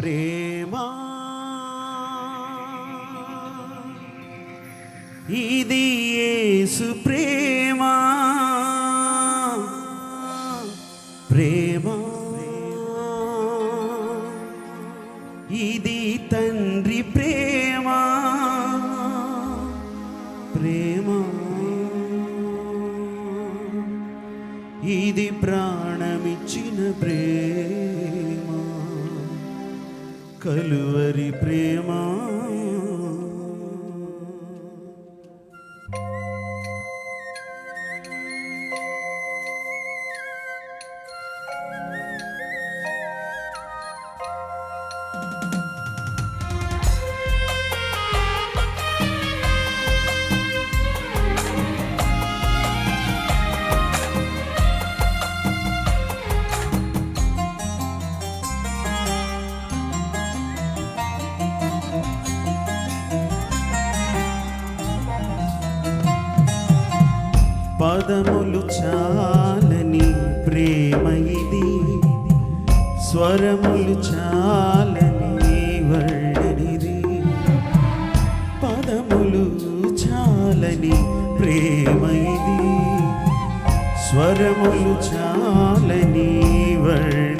ప్రేమ. ఇది యేసు ప్రేమ. ప్రేమ. ఇది తండ్రి ప్రేమ. ప్రేమ. ఇది ప్రాణమిచ్చిన ప్రేమ. కలువరి ప్రేమ. పాదములు చాలని ప్రేమ ఇది. స్వరములు చాలని వర్ణనిది పదములు చాలని ప్రేమ ఇది. స్వరములు చాలని వర్ణ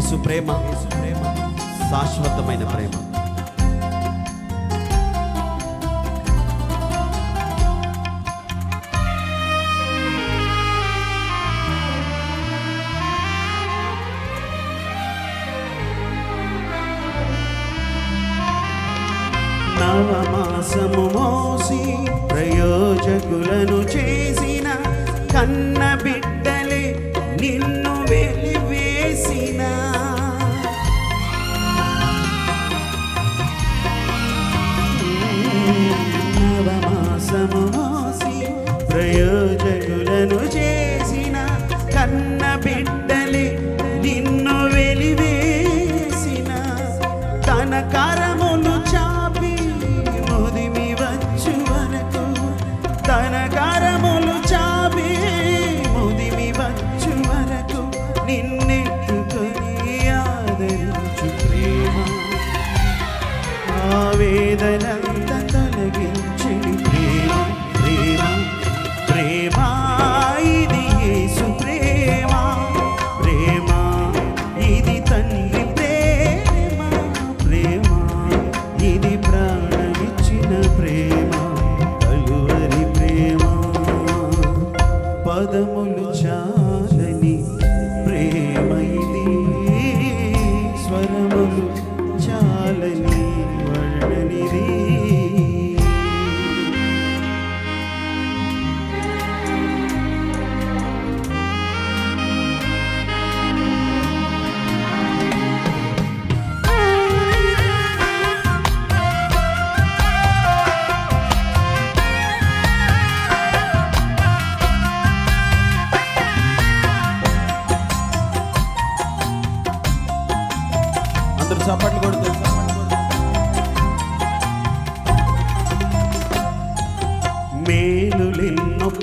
యేసు ప్రేమ యేసు ప్రేమ శాశ్వతమైన ప్రేమ. నవమాసము మోసి ప్రయోజకులను చేసిన కన్న బిడ్డలే నిల్ ఆవేదనంత తొలగించి ప్రేమ ప్రేమ ప్రేమ ఇది యేసు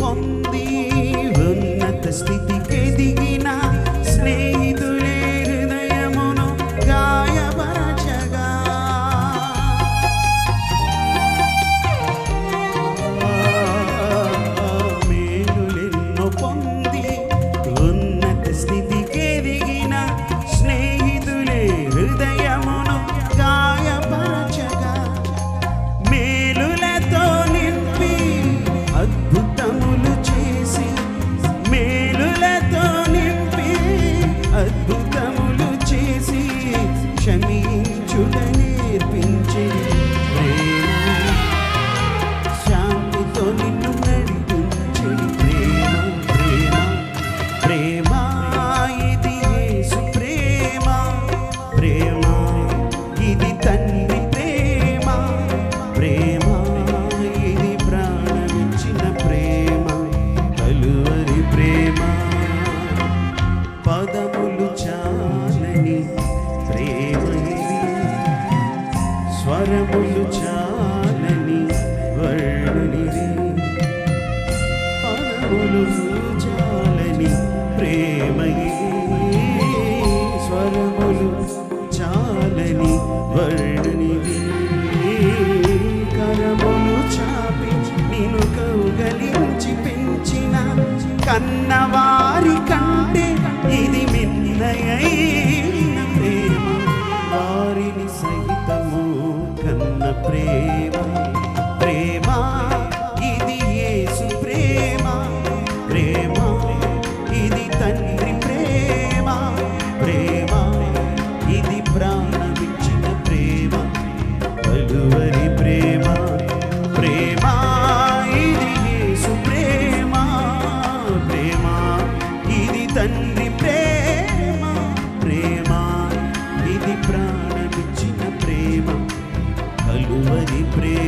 ಹೊಂದಿ ಉನ್ನತ ಸ್ಥಿತಿ కలువరి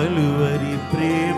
కలువరి ప్రేమ